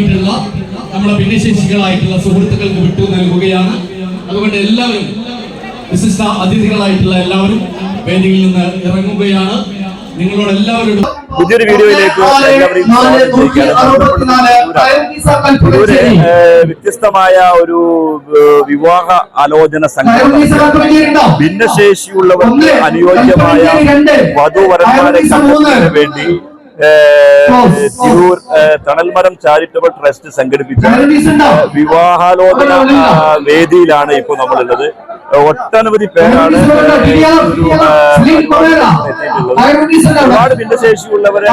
നൽകിയിട്ടുള്ള നമ്മുടെ ഭിന്നശേഷികളായിട്ടുള്ള സുഹൃത്തുക്കൾക്ക് വിട്ടു നൽകുകയാണ്. അതുകൊണ്ട് എല്ലാവരും വിശിഷ്ട അതിഥികളായിട്ടുള്ള എല്ലാവരും വേദിയിൽ നിന്ന് ഇറങ്ങുകയാണ്. നിങ്ങളോട് എല്ലാവരോടും പുതിയൊരു വീഡിയോയിലേക്ക് വ്യത്യസ്തമായ ഒരു വിവാഹ ആലോചന സംഘടന. ഭിന്നശേഷിയുള്ളവർക്ക് അനുയോജ്യമായ വധുവരന്മാരെ വേണ്ടി തിരൂർ തണൽമരം ചാരിറ്റബിൾ ട്രസ്റ്റ് സംഘടിപ്പിച്ച വിവാഹാലോചന വേദിയിലാണ് ഇപ്പോൾ നമ്മളുള്ളത്. ഒട്ടനവധി പേരാണ് ഒരുപാട് ഭിന്നശേഷിയുള്ളവരെ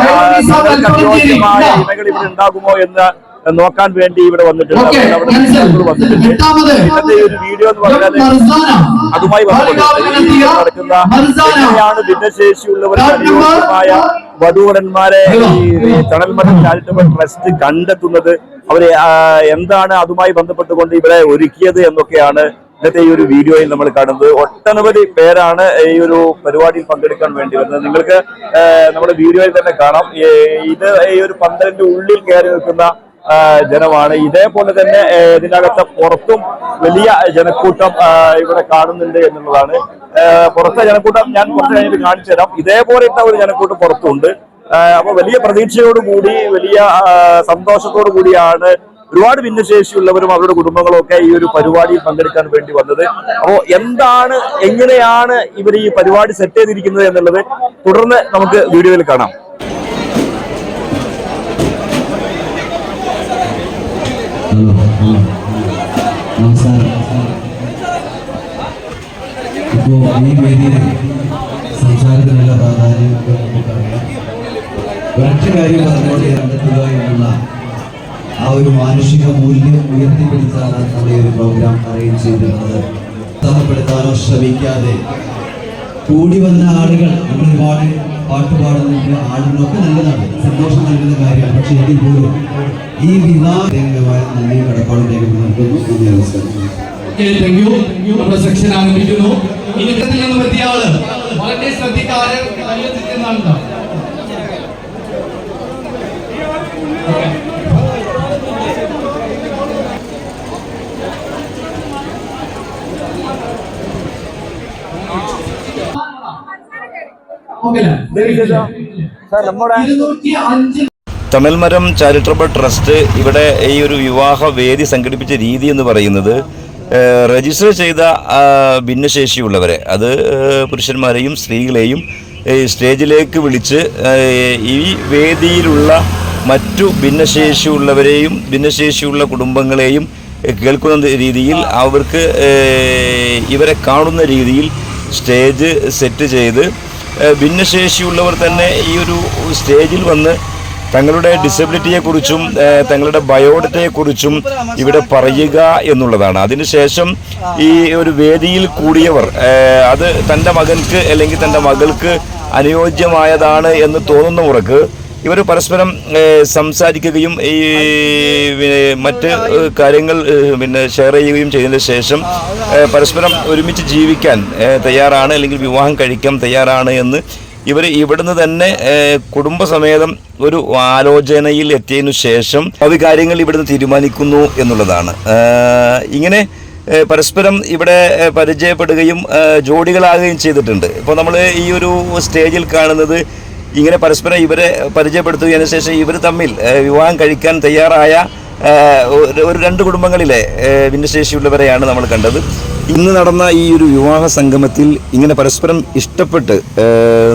ഇവിടെ ഉണ്ടാകുമോ എന്ന് നോക്കാൻ വേണ്ടി ഇവിടെ വന്നിട്ടുണ്ട്. ഇന്നത്തെ ഒരു വീഡിയോ എന്ന് പറഞ്ഞാൽ അതുമായി നടക്കുന്ന എങ്ങനെയാണ് ഭിന്നശേഷിയുള്ളവരായ വധുവരന്മാരെ ഈ തണൽ തണൽമരം ചാരിറ്റബിൾ ട്രസ്റ്റ് കണ്ടെത്തുന്നത് അവരെ എന്താണ് അതുമായി ബന്ധപ്പെട്ടുകൊണ്ട് ഇവിടെ ഒരുക്കിയത് എന്നൊക്കെയാണ് ഇന്നത്തെ ഈ ഒരു വീഡിയോയിൽ നമ്മൾ കാണുന്നത്. ഒട്ടനവധി പേരാണ് ഈ ഒരു പരിപാടിയിൽ പങ്കെടുക്കാൻ വേണ്ടി വരുന്നത്. നിങ്ങൾക്ക് നമ്മുടെ വീഡിയോയിൽ തന്നെ കാണാം. ഇത് ഈ ഒരു പന്തലിന്റെ ഉള്ളിൽ കയറി നിൽക്കുന്ന ജനമാണ്. ഇതേപോലെ തന്നെ ഇതിനകത്തെ പുറത്തും വലിയ ജനക്കൂട്ടം ഇവിടെ കാണുന്നുണ്ട് എന്നുള്ളതാണ്. പുറത്തെ ജനക്കൂട്ടം ഞാൻ കുറച്ച് കഴിഞ്ഞിട്ട് കാണിച്ചു തരാം. ഇതേപോലത്തെ ഒരു ജനക്കൂട്ടം പുറത്തുണ്ട്. അപ്പൊ വലിയ പ്രതീക്ഷയോടുകൂടി വലിയ സന്തോഷത്തോടു കൂടിയാണ് ഒരുപാട് ഭിന്നശേഷിയുള്ളവരും അവരുടെ കുടുംബങ്ങളും ഒക്കെ ഈ ഒരു പരിപാടിയിൽ പങ്കെടുക്കാൻ വേണ്ടി വന്നത്. അപ്പോ എന്താണ് എങ്ങനെയാണ് ഇവർ ഈ പരിപാടി സെറ്റ് ചെയ്തിരിക്കുന്നത് എന്നുള്ളത് തുടർന്ന് നമുക്ക് വീഡിയോയിൽ കാണാം. ഹലോ ഹലോ ഈ വേദിയിൽ സംസാരത്തിനുള്ള പ്രാധാന്യം നമുക്കറിയാം. ഒരൊറ്റ കാര്യം പറഞ്ഞുകൊണ്ട് കണ്ടെത്തുക എന്നുള്ള ആ ഒരു മാനുഷിക മൂല്യം ഉയർത്തിപ്പിടിച്ചാണ് നമ്മുടെ ഒരു പ്രോഗ്രാം അറേഞ്ച് ചെയ്തിട്ടുള്ളത്. ഉത്സാഹപ്പെടുത്താനോ ശ്രമിക്കാതെ കൂടി വന്ന ആളുകൾ നമ്മൾ ഒരുപാട് പാട്ട് ആളുകളൊക്കെ നല്ലതാണ്. സന്തോഷം നൽകുന്ന കാര്യമാണ്. പക്ഷെ എങ്കിൽ പോലും ഈ വിവാഹമായ നന്ദി കടപ്പാട് രേഖപ്പെടുത്തുന്നു നന്ദി നമസ്കാരം. സെക്ഷൻ ആരംഭിക്കുന്നു. ഇനി ഇത്തരത്തിൽ നിന്ന് തണൽമരം ചാരിറ്റബിൾ ട്രസ്റ്റ് ഇവിടെ ഈ ഒരു വിവാഹ വേദി സംഘടിപ്പിച്ച രീതി എന്ന് പറയുന്നത് രജിസ്റ്റർ ചെയ്ത ഭിന്നശേഷിയുള്ളവരെ അത് പുരുഷന്മാരെയും സ്ത്രീകളെയും സ്റ്റേജിലേക്ക് വിളിച്ച് ഈ വേദിയിലുള്ള മറ്റു ഭിന്നശേഷിയുള്ളവരെയും ഭിന്നശേഷിയുള്ള കുടുംബങ്ങളെയും കേൾക്കുന്ന രീതിയിൽ അവർക്ക് ഇവരെ കാണുന്ന രീതിയിൽ സ്റ്റേജ് സെറ്റ് ചെയ്ത് ഭിന്നശേഷിയുള്ളവർ തന്നെ ഈ ഒരു സ്റ്റേജിൽ വന്ന് തങ്ങളുടെ ഡിസബിലിറ്റിയെക്കുറിച്ചും തങ്ങളുടെ ബയോഡറ്റയെക്കുറിച്ചും ഇവിടെ പറയുക എന്നുള്ളതാണ്. അതിനുശേഷം ഈ ഒരു വേദിയിൽ കൂടിയവർ അത് തന്റെ മകൻക്ക് അല്ലെങ്കിൽ തന്റെ മകൾക്ക് അനുയോജ്യമായതാണ് എന്ന് തോന്നുന്നവർക്ക് ഇവർ പരസ്പരം സംസാരിക്കുകയും ഈ മറ്റ് കാര്യങ്ങൾ പിന്നെ ഷെയർ ചെയ്യുകയും ചെയ്തതിന് ശേഷം പരസ്പരം ഒരുമിച്ച് ജീവിക്കാൻ തയ്യാറാണ് അല്ലെങ്കിൽ വിവാഹം കഴിക്കാൻ തയ്യാറാണ് എന്ന് ഇവർ ഇവിടുന്ന് തന്നെ കുടുംബസമേതം ഒരു ആലോചനയിൽ എത്തിയതിനു ശേഷം അവ കാര്യങ്ങൾ ഇവിടുന്ന് തീരുമാനിക്കുന്നു എന്നുള്ളതാണ്. ഇങ്ങനെ പരസ്പരം ഇവിടെ പരിചയപ്പെടുകയും ജോഡികളാകുകയും ചെയ്തിട്ടുണ്ട്. ഇപ്പോൾ നമ്മൾ ഈ ഒരു സ്റ്റേജിൽ കാണുന്നത് ഇങ്ങനെ പരസ്പരം ഇവരെ പരിചയപ്പെടുത്തുകയതിനു ശേഷം ഇവർ തമ്മിൽ വിവാഹം കഴിക്കാൻ തയ്യാറായ ഒരു- രണ്ട് കുടുംബങ്ങളിലെ ഭിന്നശേഷിയുള്ളവരെയാണ് നമ്മൾ കണ്ടത്. ഇന്ന് നടന്ന ഈ ഒരു വിവാഹ സംഗമത്തിൽ ഇങ്ങനെ പരസ്പരം ഇഷ്ടപ്പെട്ട്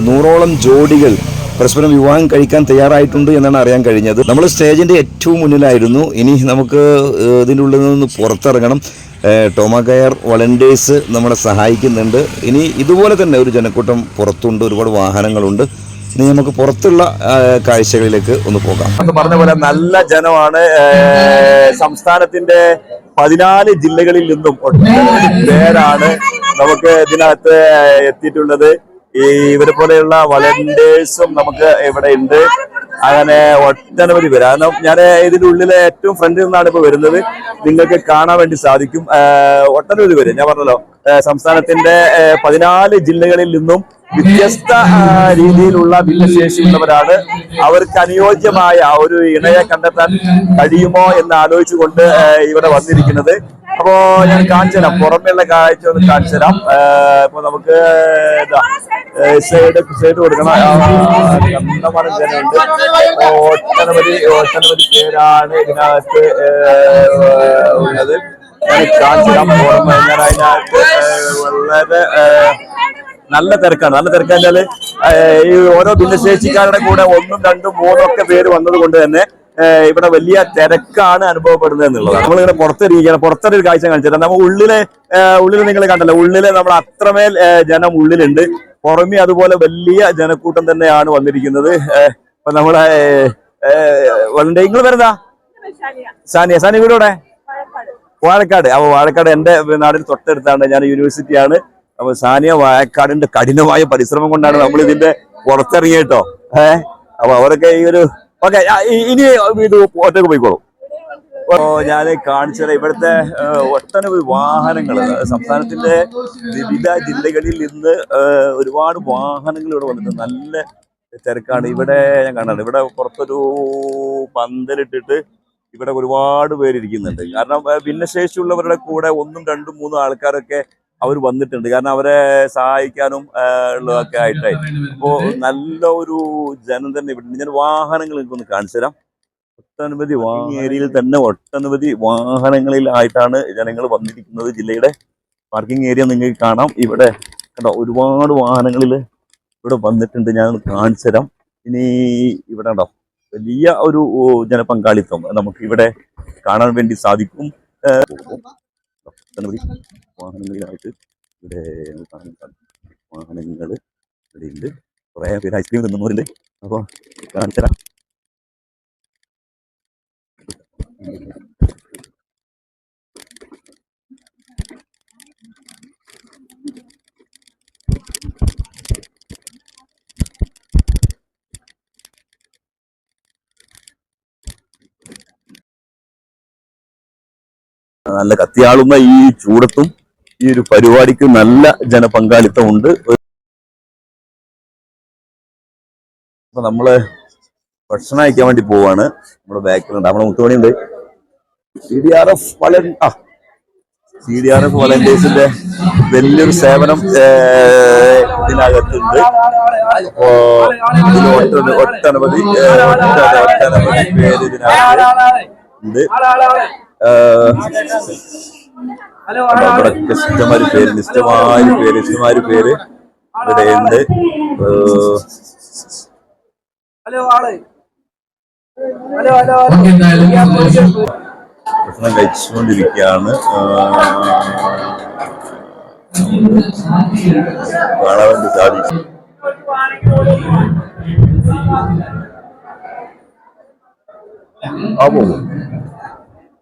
നൂറോളം ജോഡികൾ പരസ്പരം വിവാഹം കഴിക്കാൻ തയ്യാറായിട്ടുണ്ട് എന്നാണ് അറിയാൻ കഴിഞ്ഞത്. നമ്മൾ സ്റ്റേജിന്റെ ഏറ്റവും മുന്നിലായിരുന്നു. ഇനി നമുക്ക് ഇതിന്റെ ഉള്ളിൽ നിന്ന് പുറത്തിറങ്ങണം. ടോമാ കയർ വളണ്ടിയേഴ്സ് നമ്മളെ സഹായിക്കുന്നുണ്ട്. ഇനി ഇതുപോലെ തന്നെ ഒരു ജനക്കൂട്ടം പുറത്തുണ്ട്. ഒരുപാട് വാഹനങ്ങളുണ്ട്. ഇനി നമുക്ക് പുറത്തുള്ള കാഴ്ചകളിലേക്ക് ഒന്ന് പോകാം. പറഞ്ഞ പോലെ നല്ല ജനമാണ്. സംസ്ഥാനത്തിന്റെ പതിനാല് ജില്ലകളിൽ നിന്നും ഒട്ടനവധി പേരാണ് നമുക്ക് ഇതിനകത്ത് എത്തിയിട്ടുള്ളത്. ഈ ഇവരെ പോലെയുള്ള വളണ്ടിയേഴ്സും നമുക്ക് ഇവിടെ ഉണ്ട്. അങ്ങനെ ഒട്ടനവധി പേര് ഞാൻ ഇതിന്റെ ഉള്ളിലെ ഏറ്റവും ഫ്രണ്ടിൽ നിന്നാണ് ഇപ്പൊ വരുന്നത്. നിങ്ങൾക്ക് കാണാൻ വേണ്ടി സാധിക്കും. ഒട്ടനവധി പേര് ഞാൻ പറഞ്ഞല്ലോ സംസ്ഥാനത്തിന്റെ പതിനാല് ജില്ലകളിൽ നിന്നും വ്യത്യസ്ത രീതിയിലുള്ള ഭിന്നശേഷിയുള്ളവരാണ്. അവർക്ക് അനുയോജ്യമായ ഒരു ഇണയെ കണ്ടെത്താൻ കഴിയുമോ എന്ന് ആലോചിച്ചുകൊണ്ട് ഇവിടെ വന്നിരിക്കുന്നത്. അപ്പോ ഞാൻ കാണിച്ചു തരാം പുറമെയുള്ള കാഴ്ച ഒന്ന് കാണിച്ചു തരാം ഇപ്പൊ നമുക്ക് സൈഡ് സൈഡ് കൊടുക്കണം. കണ്ടമാനം ജനമുണ്ട് ഒട്ടനവധി ഒട്ടനവധി പേരാണ് ഇതിനകത്ത് ഉള്ളത്. വളരെ നല്ല തിരക്കാണ്. നല്ല തിരക്കാന്നാൽ ഈ ഓരോ ഭിന്നശേഷിക്കാരുടെ കൂടെ ഒന്നും രണ്ടും മൂന്നും ഒക്കെ പേര് വന്നത് കൊണ്ട് തന്നെ ഇവിടെ വലിയ തിരക്കാണ് അനുഭവപ്പെടുന്നത് എന്നുള്ളതാണ്. നമ്മളിങ്ങനെ പുറത്തിരിക്കുകയാണ്. പുറത്തൊരു കാഴ്ച കാണിച്ചിട്ട് നമ്മൾ ഉള്ളിലെ ഉള്ളിൽ നിങ്ങൾ കണ്ടല്ലോ. ഉള്ളിലെ നമ്മൾ അത്രമേൽ ജനം ഉള്ളിലുണ്ട്. പുറമെ അതുപോലെ വലിയ ജനക്കൂട്ടം തന്നെയാണ് വന്നിരിക്കുന്നത്. ഇപ്പൊ നമ്മളെ വന്നിട്ട് നിങ്ങൾ വരുന്നതാ സാനിയ. സാനിയ വീടോടെ വാഴക്കാട്. അപ്പൊ വാഴക്കാട് എന്റെ നാടിന് തൊട്ടടുത്താണ്. ഞാൻ യൂണിവേഴ്സിറ്റിയാണ്. അപ്പൊ സാനിയ വാഴക്കാടിന്റെ കഠിനമായ പരിശ്രമം കൊണ്ടാണ് നമ്മൾ ഇതിന്റെ പുറത്തിറങ്ങിയിട്ടോ ഏഹ് അപ്പൊ അവരൊക്കെ ഈ ഒരു ഓക്കെ ഇനി ഇത് ഒറ്റയ്ക്ക് പോയിക്കോളൂ. ഓ ഞാൻ കാണിച്ചത് ഇവിടുത്തെ ഒട്ടനവധി വാഹനങ്ങൾ സംസ്ഥാനത്തിന്റെ വിവിധ ജില്ലകളിൽ നിന്ന് ഒരുപാട് വാഹനങ്ങൾ ഇവിടെ വന്നിട്ടുണ്ട്. നല്ല തിരക്കാണ്. ഇവിടെ ഞാൻ കാണാണ് ഇവിടെ പുറത്തൊരു പന്തലിട്ടിട്ട് ഇവിടെ ഒരുപാട് പേര് ഇരിക്കുന്നുണ്ട്. കാരണം ഭിന്നശേഷിയുള്ളവരുടെ കൂടെ ഒന്നും രണ്ടും മൂന്നും ആൾക്കാരൊക്കെ അവർ വന്നിട്ടുണ്ട്. കാരണം അവരെ സഹായിക്കാനും ഉള്ളതൊക്കെ ആയിട്ടായി. അപ്പോ നല്ല ഒരു ജനം തന്നെ ഇവിടെ. ഞാൻ വാഹനങ്ങൾ എനിക്കൊന്ന് കാണിച്ചു തരാം. ഒട്ടനവധി ഏരിയയിൽ തന്നെ ഒട്ടനവധി വാഹനങ്ങളിലായിട്ടാണ് ജനങ്ങൾ വന്നിരിക്കുന്നത് ജില്ലയുടെ. പാർക്കിംഗ് ഏരിയ നിങ്ങൾക്ക് കാണാം. ഇവിടെ കണ്ടോ ഒരുപാട് വാഹനങ്ങളിൽ ഇവിടെ വന്നിട്ടുണ്ട്. ഞാൻ ഒന്ന് കാണിച്ചു തരാം. ഇനി ഇവിടെ ഉണ്ടോ വലിയ ഒരു ജനപങ്കാളിത്തം നമുക്ക് ഇവിടെ കാണാൻ വേണ്ടി സാധിക്കും. ഒട്ടനവധി വാഹനങ്ങളിലായിട്ട് ഇവിടെ കാണാൻ വാഹനങ്ങൾ ഇവിടെ ഉണ്ട്. കുറേ പേര് ഐസ്ക്രീം തിന്നുന്നവരുണ്ട്. അപ്പോൾ കാണിച്ചു നല്ല കത്തിയാളുന്ന ഈ ചൂടത്തും ഈ ഒരു പരിപാടിക്ക് നല്ല ജനപങ്കാളിത്തം ഉണ്ട്. അപ്പൊ നമ്മൾ ഭക്ഷണം അയക്കാൻ വേണ്ടി പോവാണ്. നമ്മുടെ ബാക്കിലുണ്ട്. നമ്മുടെ മുത്തുമണിയുണ്ട്. സി ഡി ആർ എഫ് വള ആ സി ഡി ആർ എഫ് വളണ്ടിയേഴ്സിന്റെ വലിയൊരു സേവനം ഇതിനകത്തുണ്ട്. അപ്പോ ഒട്ടനവധി ഒട്ടനവധി പേര് ഇതിനകത്ത് ഉണ്ട്. ഇഷ്ടമാര് പേര് ഇഷ്ടമാര് പേര് ഇഷ്ടമാര് പേര്. ഇവിടെ ഉണ്ട്. ഭക്ഷണം കഴിച്ചുകൊണ്ടിരിക്കുകയാണ്. കാണാൻ വേണ്ടി സാധിക്കും ആ പോകും ഇവിടെ ഇവിടെ ചെയ് ഇവിടെ ഇരിക്കാം ഫാത്തിമാനെ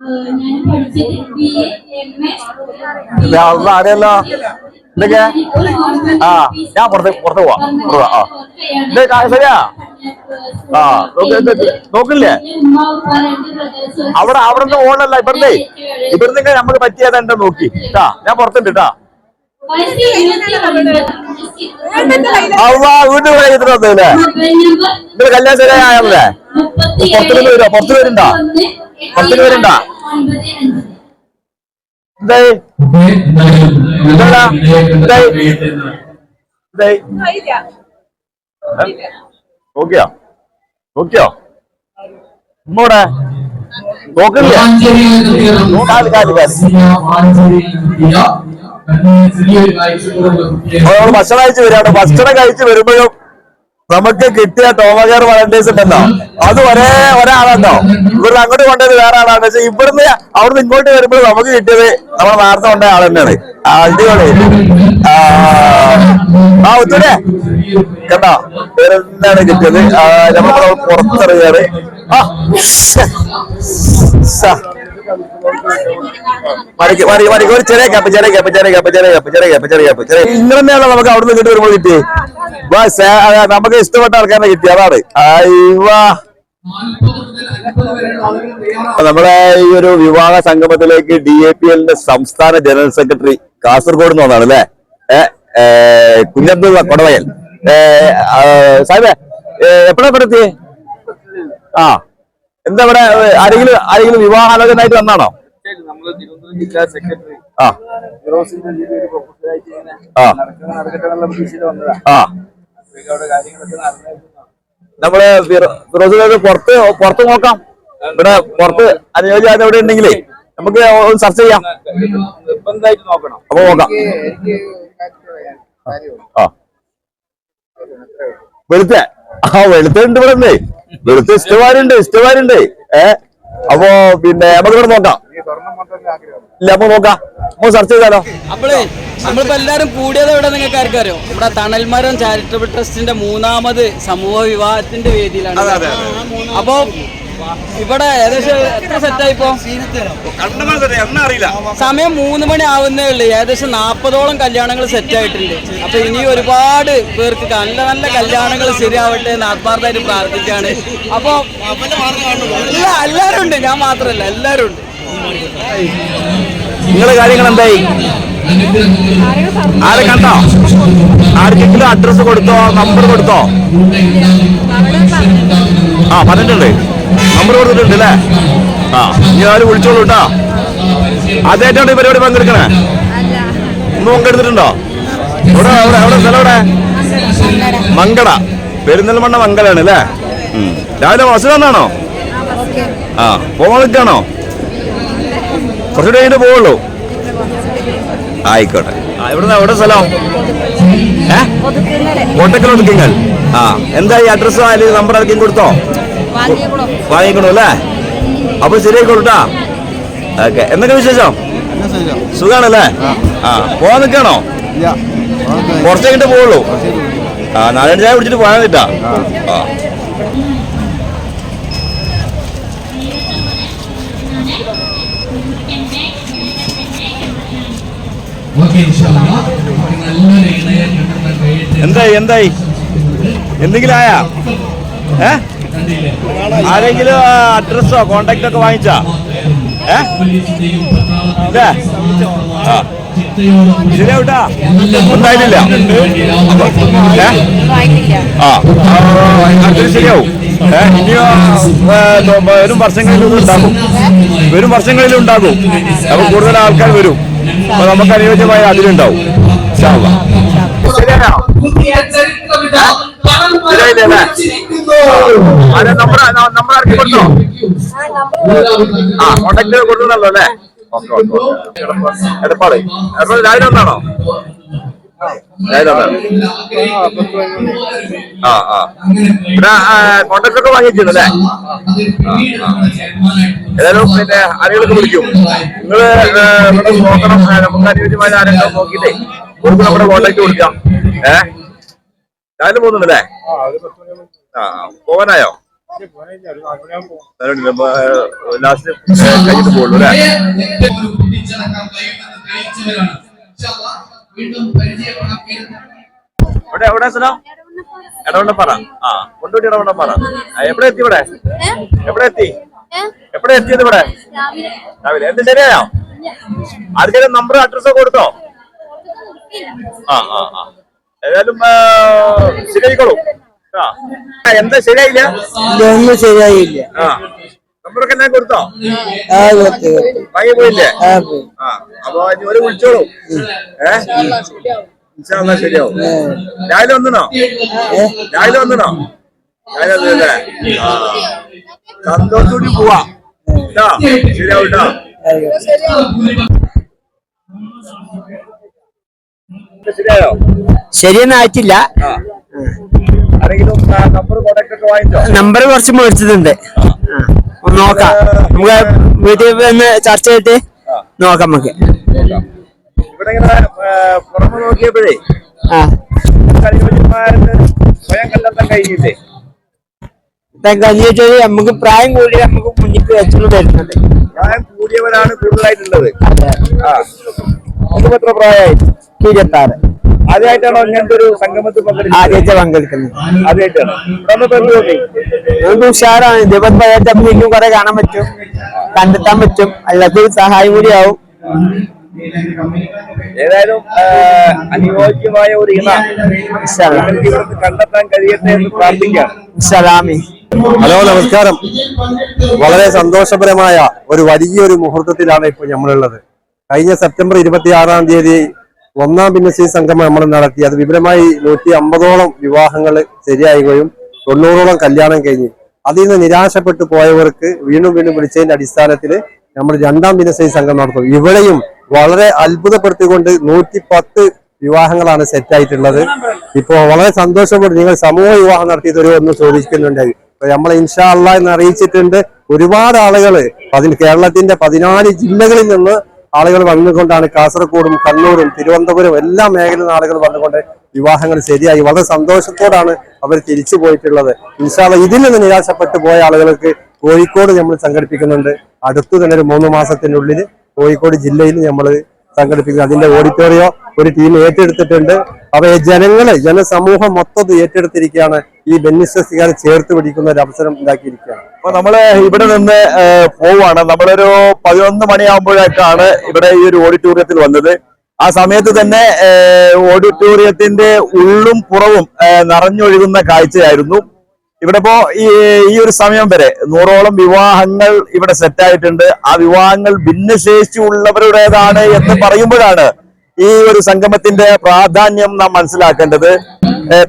ഞാൻ പഠിച്ചത് ബി എ എം എ ഇത് ആരെയല്ലോ? എന്തൊക്കെ? ആ ഞാൻ പുറത്ത് പുറത്ത് പോവാം. പുറത്ത് ആ. ഇത് ശരിയാ? ആ നോക്കില്ലേ? അവിടെ അവിടെ നിന്ന് ഓണല്ല ഇവിടുന്ന് ഇവിടുന്ന് നമുക്ക് പറ്റിയതെന്താ നോക്കി. ട്ടാ ഞാൻ പുറത്തുണ്ട് ട്ടാ അവ വീട്ടിൽ ഇത്ര വന്നില്ലേ നിങ്ങൾ കല്യാണം ശരിയായല്ലേ പുറത്തുനിന്ന് വരുമോ പുറത്തു വരുന്നുണ്ടോ? നോക്കിയോ? നോക്കിയോ? നമ്മടെ നോക്കില്ലേ? കാൽ, കാൽ, കാൽ. ഭക്ഷണം കഴിച്ച് വരികയാണ് ഭക്ഷണം കഴിച്ച് വരുമ്പോഴും നമുക്ക് കിട്ടിയ ടോമകെയർ വളണ്ടേഴ്സ് ഉണ്ടല്ലോ അത് ഒരേ ഒരാളാട്ടോ ഇവിടുന്ന് അങ്ങോട്ട് കൊണ്ടത് വേറെ ആളാണ് പക്ഷെ ഇവിടുന്ന് അവിടുന്ന് ഇങ്ങോട്ട് വരുമ്പോൾ നമുക്ക് കിട്ടിയത് നമ്മൾ നേരത്തെ കൊണ്ട ആൾ തന്നെയാണ്. അടിപൊളി. ആ, ഒത്തൂരെ. കേട്ടോ? എന്താണ് കിട്ടിയത്? നമ്മൾ പുറത്തിറങ്ങിയത് ആ ഒരു ചെറിയ കപ്പ് ചെറിയ കപ്പ് ചെറിയ കപ്പ് ചെറിയ കപ്പ് ചെറിയ കപ്പ് ചെറിയ കപ്പ് ചെറിയ ഇങ്ങനെയാണല്ലോ നമുക്ക് അവിടുന്ന് കിട്ടി. വരുമ്പോൾ കിട്ടി നമുക്ക് ഇഷ്ടപ്പെട്ട ആൾക്കാരെ കിട്ടി. അതാണ്. നമ്മുടെ ഈ ഒരു വിവാഹ സംഗമത്തിലേക്ക് ഡി എ പി എല്ലിന്റെ സംസ്ഥാന ജനറൽ സെക്രട്ടറി കാസർഗോഡ് നിന്ന് വന്നാണ് അല്ലേ? കുഞ്ഞബ്ദുള്ള കൊടവയൽ. സാഹിബേ എപ്പോഴാ പെടുത്തി ആ. എന്താ ഇവിടെ ആരെങ്കിലും ആരെങ്കിലും വിവാഹാലോചനായിട്ട് വന്നാണോ? ജില്ലാ സെക്രട്ടറി ആ. ഫിറോസിന്റെ ഒരു നടക്കുന്ന നടക്കട്ടെ എന്നുള്ള പ്രതീക്ഷയിൽ വന്നതാ. ആ. അവിടെ കാര്യങ്ങളൊക്കെ നമ്മൾ ഫിറോ- ഫിറോസിനോട് പുറത്ത് പുറത്ത് നോക്കാം. ഇവിടെ പുറത്ത് അനുയോജ്യത എവിടെ ഉണ്ടെങ്കിലേ നമുക്ക് ഒന്ന് ചർച്ച ചെയ്യാം. നിർബന്ധമായിട്ട് നോക്കണം. അപ്പൊ നോക്കാം. ആ. വെളുത്ത. ആ വെളുത്തുണ്ട് ഇവിടെ വെളുത്ത ഇഷ്ടമാരുണ്ട് ഇഷ്ടമാരുണ്ട്. ഏ? അപ്പോ പിന്നെ നമുക്ക് ഇവിടെ നോക്കാം. ഈ സ്വർണം ആഗ്രഹം ഇല്ല അപ്പൊ നോക്കാം. നമുക്ക് സെർച്ച് ചെയ്താലോ? അപ്പോഴേ നമ്മളിപ്പോ എല്ലാരും കൂടിയത് എവിടെ നിങ്ങൾക്ക് ആർക്കും അറിയോ നമ്മുടെ തണൽമരം ചാരിറ്റബിൾ ട്രസ്റ്റിന്റെ മൂന്നാമത് സമൂഹ വിവാഹത്തിന്റെ വേദിയിലാണ്. അപ്പോ ഇവിടെ ഏകദേശം എത്ര അറിയില്ല. സമയം മൂന്ന് മണി ആവുന്നേ ഉള്ളൂ. ഏകദേശം നാൽപ്പതോളം കല്യാണങ്ങൾ സെറ്റ് ആയിട്ടുണ്ട്. അപ്പൊ ഇനി ഒരുപാട് പേർക്ക് നല്ല നല്ല കല്യാണങ്ങൾ ശരിയാവട്ടെ എന്ന് ആത്മാർത്ഥമായിട്ട് പ്രാർത്ഥിക്കാണ് അപ്പൊ എല്ലാരും ഉണ്ട്. ഞാൻ മാത്രല്ല എല്ലാരും ഉണ്ട്. നിങ്ങളെ കാര്യങ്ങൾ എന്തായി? ആരെ കണ്ടോ? ആർക്കെങ്കിലും അഡ്രസ് കൊടുത്തോ? നമ്പർ കൊടുത്തോ? ആ പറഞ്ഞിട്ടുണ്ട്. നമ്പർ കൊടുത്തിട്ടുണ്ട് അല്ലേ ആ ഇനി ആരും വിളിച്ചോളൂ കേട്ടോ ആദ്യമായിട്ടാണ് ഈ പരിപാടി പങ്കെടുക്കണേ ഒന്ന് പങ്കെടുത്തിട്ടുണ്ടോ? എവിടെ എവിടെ സ്ഥലം എവിടെ? മങ്കട പെരുന്തൽമണ്ണ മംഗലാണ് അല്ലേ? രാവിലെ ബസ് വന്നാണോ? ആ പോകാൻ കുറച്ചു കുറച്ചുകൂടെ കഴിഞ്ഞിട്ട് പോവുള്ളൂ. ആയിക്കോട്ടെ. എവിടെ എവിടെ സ്ഥലം? ഏ? കോട്ടക്കൽ ഒതുക്കിങ്ങൾ ആ എന്താ ഈ അഡ്രസ്സോ അല്ലെങ്കിൽ നമ്പർ ആർക്കും കൊടുത്തോ? വാങ്ങിക്കണു അല്ലേ അപ്പൊ ശരിയായിക്കോട്ടാ ഓക്കെ എന്തൊക്കെ വിശേഷം? സുഖാണല്ലേ? ആ. പോവാൻ നിൽക്കണോ? കുറച്ച് കഴിഞ്ഞിട്ട് പോവുള്ളൂ. ആ നാലഞ്ച് ചായ കുടിച്ചിട്ട് പോയാൽ നിട്ടാ ആ. എന്തായി എന്തായി? എന്തെങ്കിലും ആയാ? ഏ? ആരെങ്കിലും അഡ്രസ്സോ കോണ്ടാക്ട് ഒക്കെ വാങ്ങിച്ചാ? ഏ. ഉണ്ടായിട്ടില്ല. ആ. അത് ശരിയാവും. ഇനിയോ വരും വർഷങ്ങളിലും ഉണ്ടാകും. വരും വർഷങ്ങളിലും ഉണ്ടാകും. അപ്പൊ കൂടുതൽ ആൾക്കാർ വരും. അപ്പൊ നമുക്ക് അനുയോജ്യമായ അതിലുണ്ടാവും. ഇൻഷാ അള്ളാ. ശരിയാണോ? പുതിയ ആരെ നമ്പർ നമ്പർ ആർക്കും കൊടുത്തോ? ആ കോണ്ടാക്ട് കൊടുക്കുന്നല്ലോ അല്ലേ? ഓക്കെ ഓക്കെ രാവിലെ ഒന്നാണോ ആ ആ. ഇവിടെ കോണ്ടാക്ട് ഒക്കെ വാങ്ങിയിട്ടുണ്ട് അല്ലേ? ഏതായാലും പിന്നെ ആരെങ്കിലും വിളിക്കും. നിങ്ങൾ ഇവിടെ നോക്കണം. നമുക്ക് അനുയോജ്യമായ ആരെങ്കിലും നോക്കിയിട്ടേ നമുക്ക് നമ്മുടെ കോണ്ടാക്ട് കൊടുക്കാം. ഏഹ് രാവിലെ പോകുന്നുണ്ടല്ലേ? ആ. പോവാനായോ? ലാസ്റ്റ് എവിടെ എവിടെ സ്ഥലം ഇടവണ്ണപ്പാറ ആ കൊണ്ടോട്ടി ഇടവണ്ണപ്പാറ എവിടെ എത്തി ഇവിടെ? എവിടെ എത്തി? എവിടെ എത്തിയത് ഇവിടെ? രാവിലെ. എന്ത് ശരിയായോ? ആർക്കെങ്കിലും നമ്പർ അഡ്രസ് കൊടുത്തോ? ആ ആ ആ. ഏതായാലും ശരിയായിക്കോളൂ. എന്താ ശരിയായില്ല? ഇതൊന്നും ശരിയായില്ല. ആ. നമ്പറൊക്കെ ഞാൻ കൊടുത്തോ? ആ കൊടുത്തു കൊടുത്തു. വാങ്ങി പോയില്ലേ? ആ പോയി. ആ അപ്പൊ ഇനി ഒരു വിളിച്ചോളൂ. ഏ? ഇൻഷാ അല്ലാ ശരിയാവും. രാവിലെ വന്നണോ? രാവിലെ വന്നണോ? രാവിലെ വന്നല്ലേ? ആ. സന്തോഷത്തോടെ പോവാ. കേട്ടോ ശരിയാവും കേട്ടോ ശരിയായോ? ശരിയൊന്നും ആയിട്ടില്ല. ആ. ആരെങ്കിലും നമ്പർ കോണ്ടാക്ട് ഒക്കെ വാങ്ങിച്ചോ നമ്പർ കുറച്ച് മേടിച്ചിട്ടുണ്ട്. നോക്കാം. നമുക്ക് വീട്ടിൽ ഒന്ന് ചർച്ച ചെയ്തിട്ട് നോക്കാം നമുക്ക്. ഇവിടെ ഇങ്ങനെ ആ, പുറമെ നോക്കിയപ്പോഴേ ആ. കളിമതിമാരുടെ സ്വയം കണ്ടെത്താൻ കഴിഞ്ഞില്ലേ? ഇതൊക്കെ അന്വേഷിച്ചാൽ നമുക്ക് പ്രായം കൂടിയ നമുക്ക് മുന്നിട്ട് വെച്ചു വരുന്നുണ്ട്. പ്രായം കൂടിയവരാണ് കൂടുതലായിട്ടുള്ളത്. ആ. നിങ്ങൾക്ക് എത്ര പ്രായമായി? ഇരുപത്തി ആറ് ആദ്യമായിട്ടാണോ ഇങ്ങനത്തെ ഒരു സംഗമത്തിൽ പങ്കെടുക്കുന്നത്? ആദ്യത്തെ പങ്കെടുക്കുന്നത്. ആദ്യമായിട്ടാണ്. ഉഷാറാണ്. ദിവസം പയ്യറ്റപ്പിലേക്കും കുറെ കാണാൻ പറ്റും കണ്ടെത്താൻ പറ്റും. അല്ലാത്ത സഹായം കൂടിയാവും ഏതായാലും ആ, അനുയോജ്യമായ ഒരു ഇണ കണ്ടെത്താൻ കഴിയട്ടെ എന്ന് പ്രാർത്ഥിക്കാം. സലാമി ഹലോ നമസ്കാരം. വളരെ സന്തോഷപരമായ ഒരു വലിയൊരു മുഹൂർത്തത്തിലാണ് ഇപ്പോൾ നമ്മളുള്ളത്. കഴിഞ്ഞ സെപ്റ്റംബർ ഇരുപത്തി ആറാം തീയതി ഒന്നാം ഭിന്നശേഷി സംഗമം നമ്മൾ നടത്തി. അത് വിപുലമായി നൂറ്റി അമ്പതോളം വിവാഹങ്ങൾ ശരിയാവുകയും തൊണ്ണൂറോളം കല്യാണം കഴിഞ്ഞു. അതിൽ നിന്ന് നിരാശപ്പെട്ടു പോയവർക്ക് വീണ്ടും വീണ്ടും വിളിച്ചതിന്റെ അടിസ്ഥാനത്തിൽ നമ്മൾ രണ്ടാം ഭിന്നശേഷി സംഘം നടത്തും. ഇവിടെയും വളരെ അത്ഭുതപ്പെടുത്തിക്കൊണ്ട് നൂറ്റി പത്ത് വിവാഹങ്ങളാണ് സെറ്റായിട്ടുള്ളത്. ഇപ്പോ വളരെ സന്തോഷപ്പെട്ടു നിങ്ങൾ സമൂഹ വിവാഹം നടത്തി ഒരു ഒന്ന് ചോദിക്കുന്നുണ്ട്. നമ്മൾ ഇൻഷാ അള്ളാ എന്ന് അറിയിച്ചിട്ടുണ്ട്. ഒരുപാട് ആളുകൾ കേരളത്തിന്റെ പതിനാല് ജില്ലകളിൽ നിന്ന് ആളുകൾ വന്നുകൊണ്ടാണ് കാസർഗോഡും കണ്ണൂരും തിരുവനന്തപുരം എല്ലാ മേഖലയിൽ നിന്ന് ആളുകൾ വന്നുകൊണ്ട് വിവാഹങ്ങൾ ശരിയായി. വളരെ സന്തോഷത്തോടാണ് അവർ തിരിച്ചു പോയിട്ടുള്ളത്. ഇൻഷാല്ല ഇതിൽ നിന്ന് നിരാശപ്പെട്ടു പോയ ആളുകൾക്ക് കോഴിക്കോട് നമ്മൾ സംഘടിപ്പിക്കുന്നുണ്ട്. അടുത്തു തന്നെ ഒരു മൂന്ന് മാസത്തിനുള്ളിൽ കോഴിക്കോട് ജില്ലയിൽ നമ്മൾ സംഘടിപ്പിക്കുന്നു. അതിന്റെ ഓഡിറ്റോറിയോ ഒരു ടീം ഏറ്റെടുത്തിട്ടുണ്ട്. അപ്പൊ ജനങ്ങളെ ജനസമൂഹം മൊത്തം ഏറ്റെടുത്തിരിക്കുകയാണ്. ഈ ബെന്നിസ്റ്റുകാരെ ചേർത്ത് പിടിക്കുന്ന ഒരു അവസരം ഉണ്ടാക്കിയിരിക്കുകയാണ്. അപ്പൊ നമ്മൾ ഇവിടെ നിന്ന് പോവാണ്. നമ്മളൊരു പതിനൊന്ന് മണിയാകുമ്പോഴേക്കാണ് ഇവിടെ ഈ ഒരു ഓഡിറ്റോറിയത്തിൽ വന്നത്. ആ സമയത്ത് തന്നെ ഓഡിറ്റോറിയത്തിന്റെ ഉള്ളും പുറവും നിറഞ്ഞൊഴുകുന്ന കാഴ്ചയായിരുന്നു. ഇവിടെ ഇപ്പോ ഈ ഒരു സമയം വരെ നൂറോളം വിവാഹങ്ങൾ ഇവിടെ സെറ്റായിട്ടുണ്ട് ആ വിവാഹങ്ങൾ ഭിന്നശേഷി ഉള്ളവരുടേതാണ് എന്ന് പറയുമ്പോഴാണ് ഈ ഒരു സംഗമത്തിന്റെ പ്രാധാന്യം നാം മനസ്സിലാക്കേണ്ടത്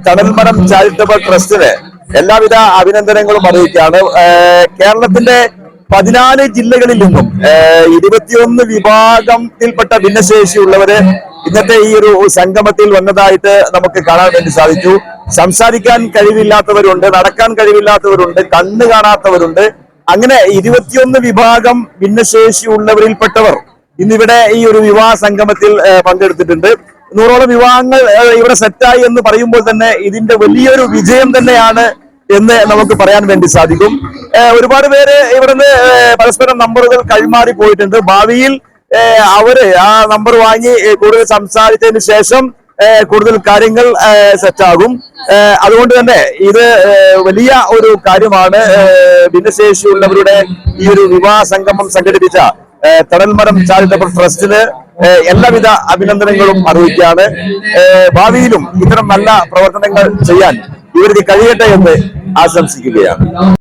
തണൽമണം ചാരിറ്റബിൾ ട്രസ്റ്റിന് എല്ലാവിധ അഭിനന്ദനങ്ങളും അറിയിക്കുകയാണ്. കേരളത്തിന്റെ പതിനാല് ജില്ലകളിൽ നിന്നും ഇരുപത്തിയൊന്ന് വിഭാഗത്തിൽപ്പെട്ട ഭിന്നശേഷിയുള്ളവര് ഇന്നത്തെ ഈ ഒരു സംഗമത്തിൽ വന്നതായിട്ട് നമുക്ക് കാണാൻ വേണ്ടി സാധിച്ചു. സംസാരിക്കാൻ കഴിവില്ലാത്തവരുണ്ട് നടക്കാൻ കഴിവില്ലാത്തവരുണ്ട് കണ്ണ് കാണാത്തവരുണ്ട്. അങ്ങനെ ഇരുപത്തിയൊന്ന് വിഭാഗം ഭിന്നശേഷിയുള്ളവരിൽപ്പെട്ടവർ ഇന്നിവിടെ ഈ ഒരു വിവാഹ സംഗമത്തിൽ പങ്കെടുത്തിട്ടുണ്ട്. നൂറോളം വിവാഹങ്ങൾ ഇവിടെ സെറ്റായി എന്ന് പറയുമ്പോൾ തന്നെ ഇതിന്റെ വലിയൊരു വിജയം തന്നെയാണ് എന്ന് നമുക്ക് പറയാൻ വേണ്ടി സാധിക്കും. ഒരുപാട് പേര് ഇവിടുന്ന് പരസ്പരം നമ്പറുകൾ കൈമാറി പോയിട്ടുണ്ട്. ഭാവിയിൽ അവർ ആ നമ്പർ വാങ്ങി കൂടുതൽ സംസാരിച്ചതിന് ശേഷം കൂടുതൽ കാര്യങ്ങൾ സെറ്റാകും അതുകൊണ്ട് തന്നെ ഇത് വലിയ ഒരു കാര്യമാണ്. ഭിന്നശേഷിയുള്ളവരുടെ ഈ ഒരു വിവാഹ സംഗമം സംഘടിപ്പിച്ച തണൽമരം ചാരിറ്റബിൾ ട്രസ്റ്റിന് എല്ലാവിധ അഭിനന്ദനങ്ങളും അറിയിക്കുകയാണ്. ഭാവിയിലും ഇത്തരം നല്ല പ്രവർത്തനങ്ങൾ ചെയ്യാൻ ഇവർക്ക് കഴിയട്ടെ എന്ന് ആശംസിക്കുകയാണ്.